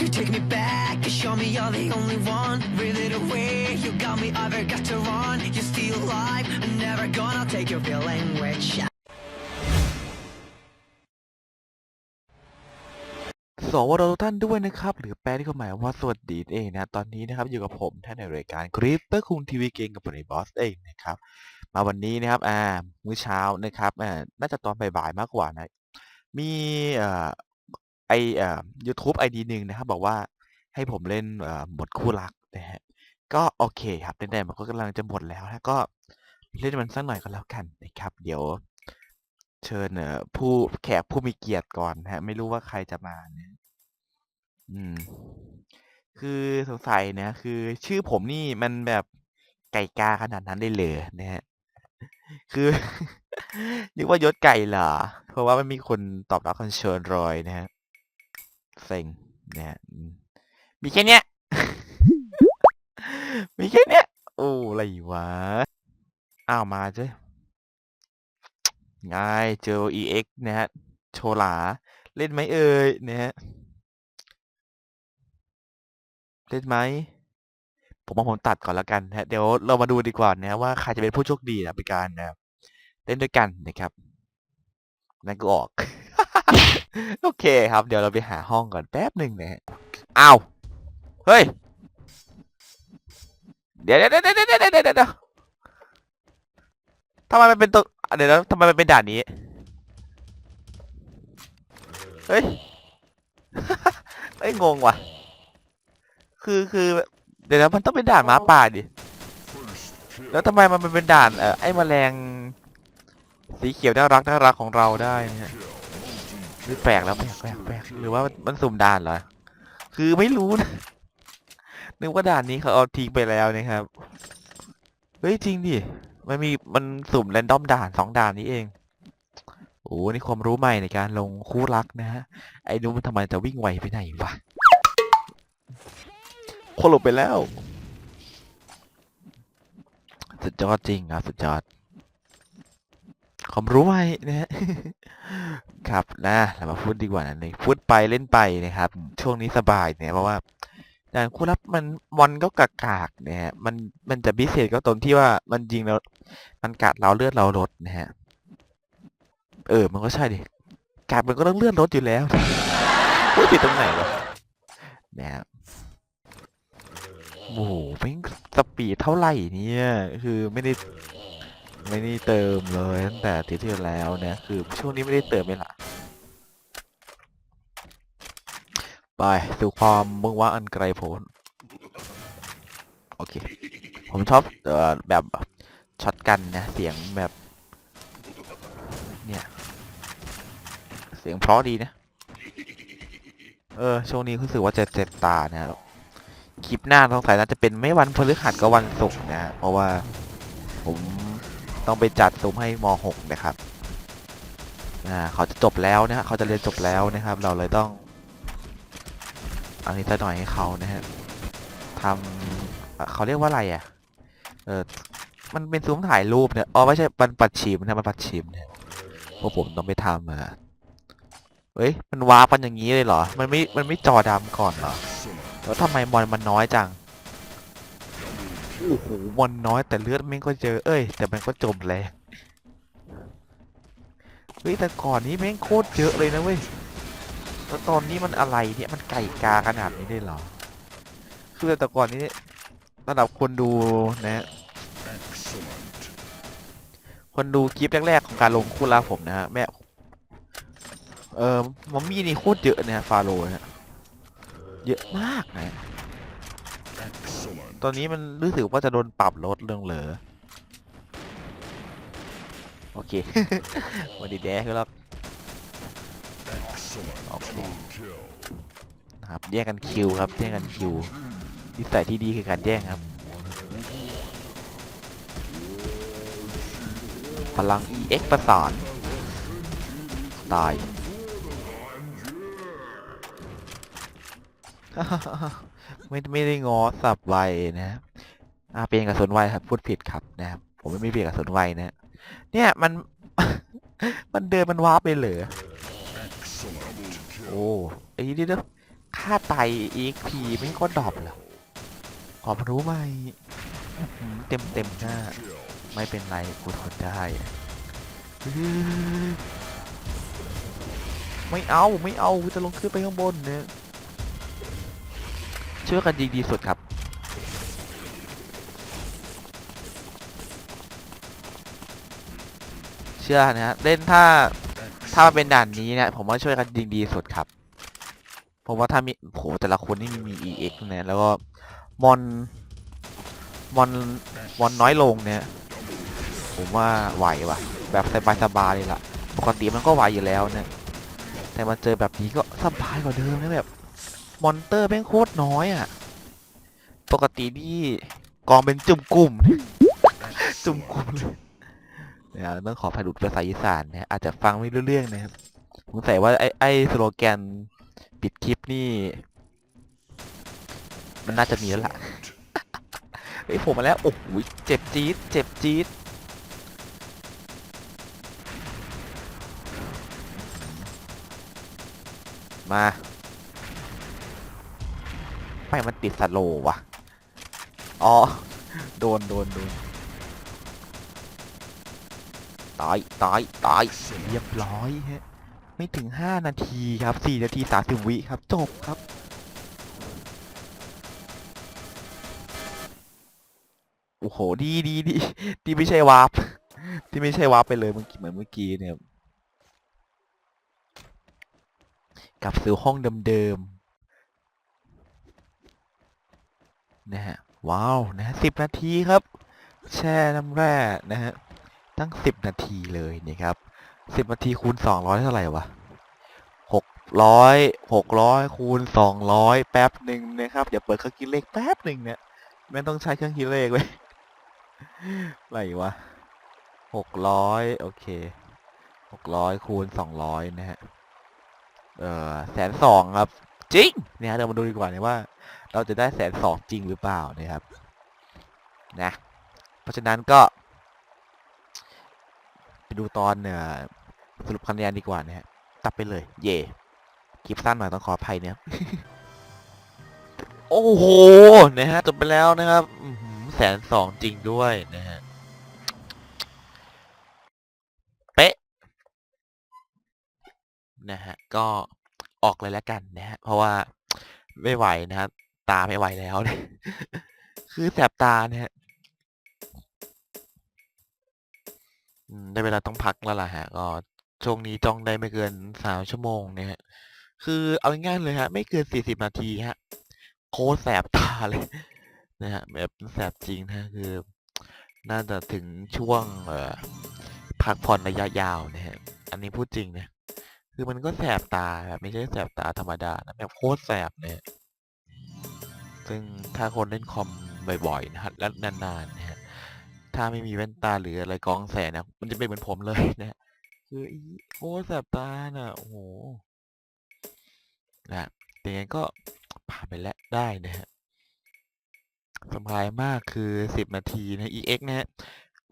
could take me back and show me you're the only one. Reel it away, you got me, I've got to run. You're still alive, I'm never gonna take your feeling rich. สวัสดีทุกท่านด้วยนะครับ หรือแปลที่เขาหมายว่าสวัสดีเองนะตอนนี้นะครับอยู่กับผมท่านในรายการคลิปเปอร์คุงทีวีเกมกับผมในบอสเองนะครับมาวันนี้นะครับอ่ามื้อเช้านะครับอ่าน่าจะตอนบ่ายๆมากกว่านะมีเอ่อ ไอเอ่อยูทูบไอดีหนึ่งนะครับ บอกว่าให้ผมเล่นเอ่อหมดคู่รักนะฮะก็โอเคครับในๆมันก็กำลังจะหมดแล้วนะก็เล่นมันสักหน่อยก็แล้วกันนะครับ เดี๋ยวเชิญเอ่อผู้แขกผู้มีเกียรติก่อนนะฮะ ไม่รู้ว่าใครจะมาเนะอืม คือสงสัยนะ คือ ชื่อผมนี่มันแบบไก่กาขนาดนั้นเลยเหรอนะฮะคือ นึกว่ายศไก่เหรอเพราะว่ามันมีคนตอบรับคำเชิญรอยนะฮะ เซ็งนะฮะมีแค่เนี้ย มีแค่เนี้ย โอ้อะไรวะ อ้าวมาเจ้ง่ายเจอ EX นะฮะ โชลา เล่นไหมเอ่ยนะฮะ เล่นไหม ผมว่าผมตัดก่อนแล้วกันนะฮะ เดี๋ยวเรามาดูดีกว่านะว่าใครจะเป็นผู้โชคดีนะเป็นการนะเล่นด้วยกันนะครับ นั่นก็ออก โอเคครับ เดี๋ยวเราไปหาห้องก่อนแป๊บหนึ่งนะฮะอ้าว เฮ้ย เดี๋ยวเดี๋ยวเดี๋ยวเดี๋ยวเดี๋ยวเดี๋ยวเดี๋ยวทำไมมันเป็นตัวเดี๋ยวนะทำไมมันเป็นด่านนี้ เฮ้ย เฮ้ยงงว่ะ คือคือ เดี๋ยวนะมันต้องเป็นด่านหม้าป่าดิ แล้วทำไมมันเป็นด่านเอ่อไอ้แมลงสีเขียวน่ารักน่ารักของเราได้เนี่ย แปลกแล้วแปลกแปลกแปลกหรือว่ามันมันสุ่มด่านเหรอ คือไม่รู้นะ นึกว่าด่านนี้เขาเอาทิ้งไปแล้วนะครับ เฮ้ยจริงดิ มันมีมันสุ่มแรนดอมด่านสองด่านนี้เอง โอ้นี่ความรู้ใหม่ในการลงคู่รักนะฮะ ไอ้นู้นมันทำไมจะวิ่งไวไปไหนวะคนหลบไปแล้ว สุดยอดจริงครับสุดยอดความรู้ใหม่นะฮะ ครับนะเรามาพูดดีกว่านะเลยพูดไปเล่นไปนะครับ ช่วงนี้สบายเนี่ยเพราะว่าด่านคู่รับมันวันก็กากากๆนะฮะมันมันจะพิเศษก็ตรงที่ว่ามันยิงแล้วมันกัดเราเลือดเราลดนะฮะเออ มันก็ใช่ดิกัดมันก็ต้องเลือดลดอยู่แล้วพูดผิดตรงไหนวะนะครับโอ้โหแม่งสปีดเท่าไหร่เนี่ย คือไม่ได้ ไม่ได้เติมเลยตั้งแต่อาที่ที่แล้วเนี่ยคือช่วงนี้ไม่ได้เติมเลยล่ะไปสู่ความมึงว่าอันไกลโพ้นโอเค ผมชอบออแบบช็อตกันนะเสียงแบบ เนี่ย เสียงเพราะดีนะ เออ ช่วงนี้รู้สึกว่าจะเจ็บตานะครับคลิปหน้าสงสัยน่าจะเป็นไม่วันพฤหัสก็วันศุกร์นะ เพราะว่าผม ต้องไปจัดซุ้มให้ม .6 นะครับอ่าเขาจะจบแล้วนะฮะเขาจะเรียนจบแล้วนะครับ เราเลยต้องอันนี้สักหน่อยให้เขานะฮะทำเอ่อเขาเรียกว่าอะไรอะเออมันเป็นซุ้มถ่ายรูปเนี่ยอ๋อไม่ใช่มันปัดชิมนะมันปัดชิมเนี่ยพวกผมต้องไปทำอะเฮ้ยมันวาร์ปกันอย่างนี้เลยเหรอ มันไม่ มันไม่จอดำก่อนเหรอ แล้วทำไมมอนมันน้อยจัง โอ้โหมอนน้อยแต่เลือดแม่งก็เจอ เอ้ย แต่มันก็จมแรงเฮ้ยแต่ก่อนนี้แม่งโคตรเยอะเลยนะเว้ยแล้วตอนนี้มันอะไรเนี่ยมันไก่กาขนาดนี้ได้หรอ คือแต่ก่อนนี้ระดับคนดูนะคนดูคลิปแรกๆของการลงคู่รักผมนะฮะแม่เออมอมมี่นี่โคตรเยอะนะฟาโรห์นะเยอะมากนะ ตอนนี้มันรู้สึกว่าจะโดนปรับลดเรื่องเหลอโอเค วันดีแดกแล้วโอเคนะครับแย่งกันคิวครับแย่งกันคิวนิสัยที่ดีคือการแย่งครับ พลัง EX ประสานตาย ไม่ไม่ได้งอสับไวนะฮะอ่าเป็นกระสุนไวครับพูดผิดครับนะครับผมไม่มีเปลี่ยนกระสุนไวนะเนี่ยมัน มันเดินมันวาร์ปไปเหรอโอ้ไอ้นี่เด้อค่าไต EXP ไม่ก็ดรอปเหรอขอรู้ไหมเต็มเต็มหน้า ไม่เป็นไรกูทนได้ ไม่เอา ไม่เอากูจะลงขึ้นไปข้างบนเนี่ย ช่วยกันยิงดีสุดครับ เชื่อนะฮะเล่นถ้าถ้ามาเป็นด่านนี้เนี่ยผมว่าช่วยกันยิงดีสุดครับ ผมว่าถ้ามีโหแต่ละคนนี่มี EX เนี่ยแล้วก็มอนมอนมอนน้อยลงเนี่ย ผมว่าไหวว่ะ แบบสบายๆเลยล่ะ ปกติมันก็ไหวอยู่แล้วเนี่ย แต่มาเจอแบบนี้ก็สบายกว่าเดิมนะแบบ มอนเตอร์แม่งโคตรน้อยอะ ปกตินี่กองเป็นจุ่มกลุ่ม จุ่มกลุ่มเลยเนี่ยต้องขอผ่าดุดภาษาอีสานนะอาจจะฟังไม่รู้เรื่องนะครับสงสัยว่าไอ้ไอ้สโลแกนปิดคลิปนี่ มันน่าจะมีแล้วล่ะเฮ้ยผมมาแล้ว โอ้โหเจ็บจี๊ดเจ็บจี๊ดมา ไม่มันติดสโลว์ว่ะอ๋อ โดนโดนโดนตายตายตายเรียบร้อยฮะ ไม่ถึง 5 นาทีครับ 4 นาที30วิครับ จบครับโอ้โห ดีดีดีดีไม่ใช่วาร์ปที่ไม่ใช่วาร์ปไปเลยเมื่อกี้เหมือนเมื่อกี้เนี่ย กลับสู่ห้องเดิมๆ นะฮะว้าวนะฮะสิบนาทีครับ แช่น้ำแร่นะฮะตั้งสิบนาทีเลยนะครับสิบนาทีคูณสองร้อยเท่าไหร่วะหกร้อยหกร้อยคูณสองร้อยแป๊บหนึ่งนะครับเดี๋ยวเปิดเครื่องคิดเลขแป๊บหนึ่งเนี่ยไม่ต้องใช้เครื่องคิดเลขเว้ยอะไรวะหกร้อยโอเคหกร้อยคูณสองร้อยนะฮะเออแสนสองครับ จริงเนี่ยเดี๋ยวมาดูดีกว่าเนี่ยว่า เราจะได้แสนสองจริงหรือเปล่านะครับนะเพราะฉะนั้นก็ ไปดูตอนเนี่ยสรุปคะแนนดีกว่านะฮะตัดไปเลย เย่คลิปสั้นหน่อยต้องขออภัยเนี่ยโอ้โหนะฮะจบไปแล้วนะครับแสนสองจริงด้วยนะฮะเป๊ะนะฮะก็ ออกเลยแล้วกันนะฮะเพราะว่าไม่ไหวนะครับ ตาไม่ไหวแล้วเนี่ยคือแสบตาเนี่ยได้เวลาต้องพักแล้วล่ะฮะก็ช่วงนี้จ้องได้ไม่เกินสามชั่วโมงเนี่ยฮะคือเอาง่ายๆเลยฮะ ไม่เกินสี่สิบนาทีฮะ โคตรแสบตาเลยนะฮะแบบแสบจริงนะคือ น่าจะถึงช่วงเอ่อพักผ่อนระยะยาวนะฮะ อันนี้พูดจริงเนะ คือมันก็แสบตาแบบไม่ใช่แสบตาธรรมดานะแบบโคตรแสบเนี่ยซึ่งถ้าคนเล่นคอมบ่อยๆนะฮะและนานๆนะฮะถ้าไม่มีแว่นตาหรืออะไรกองแสงนะมันจะเป็นเหมือนผมเลยนะฮะคืออีโคตรแสบตาน่ะโอ้โหนะแต่ยังไงก็ผ่านไปแล้วได้นะฮะสบายมากคือ10นาทีนะ EX นะฮะ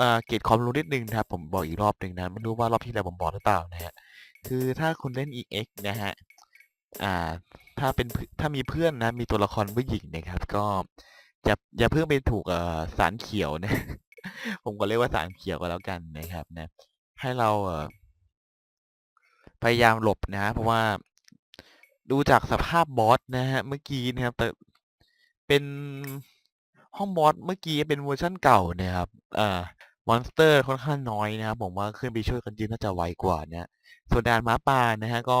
อ่าเกรดความรู้นิดนึงนะครับ ผมบอกอีกรอบหนึ่งนะ ไม่รู้ว่ารอบที่แล้วผมบอกหรือเปล่านะฮะ คือถ้าคุณเล่น EX นะฮะ อ่า ถ้าเป็นถ้ามีเพื่อนนะ มีตัวละครผู้หญิงนะครับ ก็อย่าอย่าเพิ่งไปถูกเอ่อสารเขียวนะ ผมก็เรียกว่าสารเขียวก็แล้วกันนะครับ นะ ให้เราเอ่อพยายามหลบนะฮะเพราะว่าดูจากสภาพบอสนะฮะเมื่อกี้นะครับ แต่เป็นห้องบอสเมื่อกี้เป็นเวอร์ชันเก่านะครับอ่า มอนสเตอร์ค่อนข้างน้อยนะครับผมว่าขึ้นไปช่วยกันยืนน่าจะไวกว่านะส่วนด่านม้าป่านะฮะก็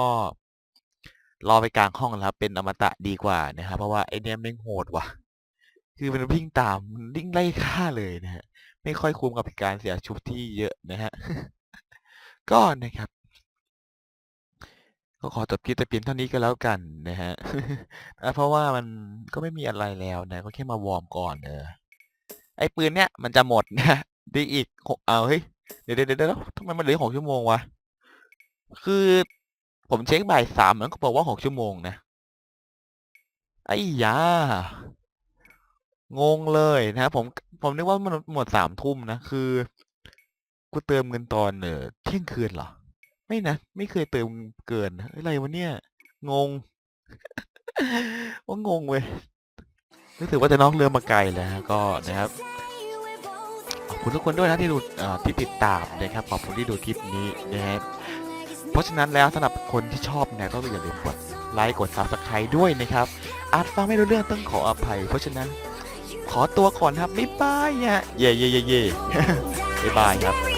รอไปกลางห้องแล้วครับเป็นอมตะดีกว่านะครับเพราะว่าไอเนี้ยแม่งโหดว่ะ คือมันวิ่งตามมันวิ่งไล่ฆ่าเลยนะฮะไม่ค่อยคุ้มกับการเสียชุบที่เยอะนะฮะก็นะครับ ก็ขอจบคลิปแต่เพียงเท่านี้ก็แล้วกันนะฮะเพราะว่ามันก็ไม่มีอะไรแล้วนะ ก็แค่มาวอร์มก่อนเออไอ้ปืนเนี้ยมันจะหมดนะ ด้อีกหกเอาเฮ้ยเดี๋ยวเดี๋ยวเดี๋ยวทำไมมันเหลือหกชั่วโมงวะคือผมเช็คบ่ายสามมันก็บอกว่าหกชั่วโมงนะไอ้ยางงเลยนะครับผมผมนึกว่ามันหมดสามทุ่มนะคือ กูเติมเงินตอนเออเที่ยงคืนเหรอ ไม่นะไม่เคยเติมเกินอะไรวะเนี่ย งงว่างงเว้ยรู้สึกว่าจะน้องเรือมาไกลแล้วก็นะครับ ขอบคุณทุกคนด้วยนะที่ดูที่ติดตามนะครับขอบคุณที่ดูคลิปนี้นะครับเพราะฉะนั้นแล้วสำหรับคนที่ชอบเนี่ยก็อย่าลืมกดไลค์กด subscribe ด้วยนะครับอาจฟังไม่รู้เรื่องต้องขออภัย เพราะฉะนั้นขอตัวก่อนครับบ๊ายบายเนี่ยเย่เย่เย่เย่บ๊ายบายครับ